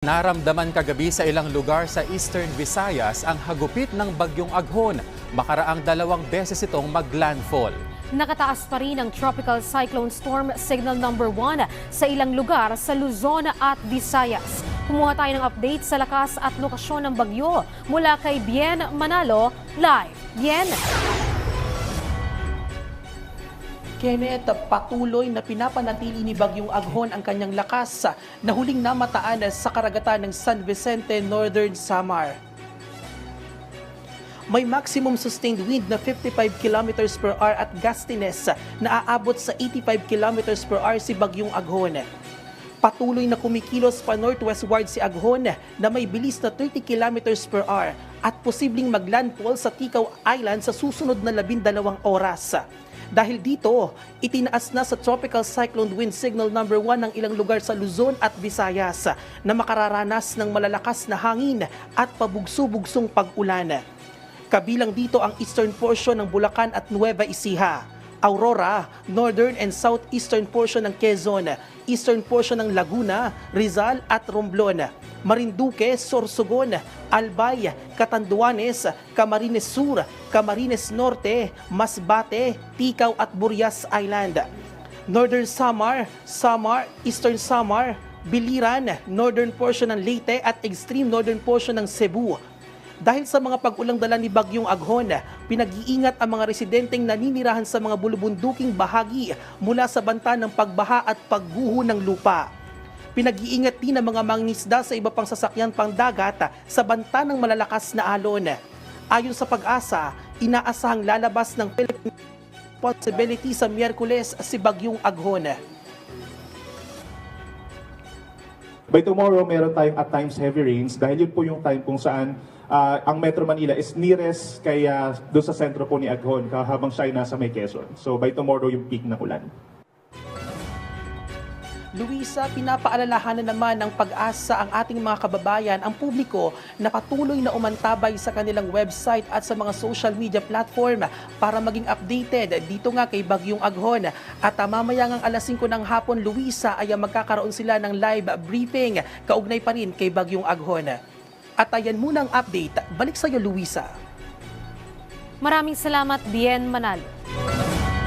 Naramdaman kagabi sa ilang lugar sa Eastern Visayas ang hagupit ng bagyong Aghon. Makaraang dalawang beses itong maglandfall. Nakataas pa rin ang Tropical Cyclone Storm Signal Number 1 sa ilang lugar sa Luzon at Visayas. Kumuha tayo ng update sa lakas at lokasyon ng bagyo mula kay Bien Manalo live. Bien! Kenneth, patuloy na pinapanatili ni Bagyong Aghon ang kanyang lakas na huling namataan sa karagatan ng San Vicente, Northern Samar. May maximum sustained wind na 55 kilometers per hour at gustiness na aabot sa 85 kilometers per hour si Bagyong Aghon. Patuloy na kumikilos pa northwestward si Aghon na may bilis na 30 kilometers per hour at posibleng maglandfall sa Tikaw Island sa susunod na 12 oras. Dahil dito, itinaas na sa Tropical Cyclone Wind Signal number 1 ng ilang lugar sa Luzon at Visayas na makararanas ng malalakas na hangin at pabugso-bugsong pag-ulan. Kabilang dito ang eastern portion ng Bulacan at Nueva Ecija, Aurora, northern and southeastern portion ng Quezon, eastern portion ng Laguna, Rizal at Romblon, Marinduque, Sorsogon, Albay, Catanduanes, Camarines Sur, Camarines Norte, Masbate, Tikaw at Burias Island. Northern Samar, Samar, Eastern Samar, Biliran, northern portion ng Leyte at extreme northern portion ng Cebu. Dahil sa mga pag-ulang dala ni Bagyong Aghon, pinag-iingat ang mga residenteng naninirahan sa mga bulubunduking bahagi mula sa banta ng pagbaha at pagguho ng lupa. Pinag-iingat din ang mga mangingisda sa iba pang sasakyan pang dagat sa banta ng malalakas na alon. Ayon sa pag-asa, inaasahang lalabas ng Philippine responsibility sa Miyerkules si Bagyong Aghon. By tomorrow, meron tayong at times heavy rains dahil yun po yung time kung saan ah, ang Metro Manila is nearest kaya doon sa sentro po ni Aghon habang siya ay nasa may Quezon. So by tomorrow yung peak ng ulan. Luisa, pinapaalalahanan naman ng pag-asa ang ating mga kababayan, ang publiko na patuloy na umantabay sa kanilang website at sa mga social media platform para maging updated dito nga kay Bagyong Aghon. At uh, mamaya ng alas 5 ng hapon, Luisa, ay uh, magkakaroon sila ng live briefing kaugnay pa rin kay Bagyong Aghon. At ayan muna ang update. Balik sa iyo, Luisa. Maraming salamat, Bien Manalo.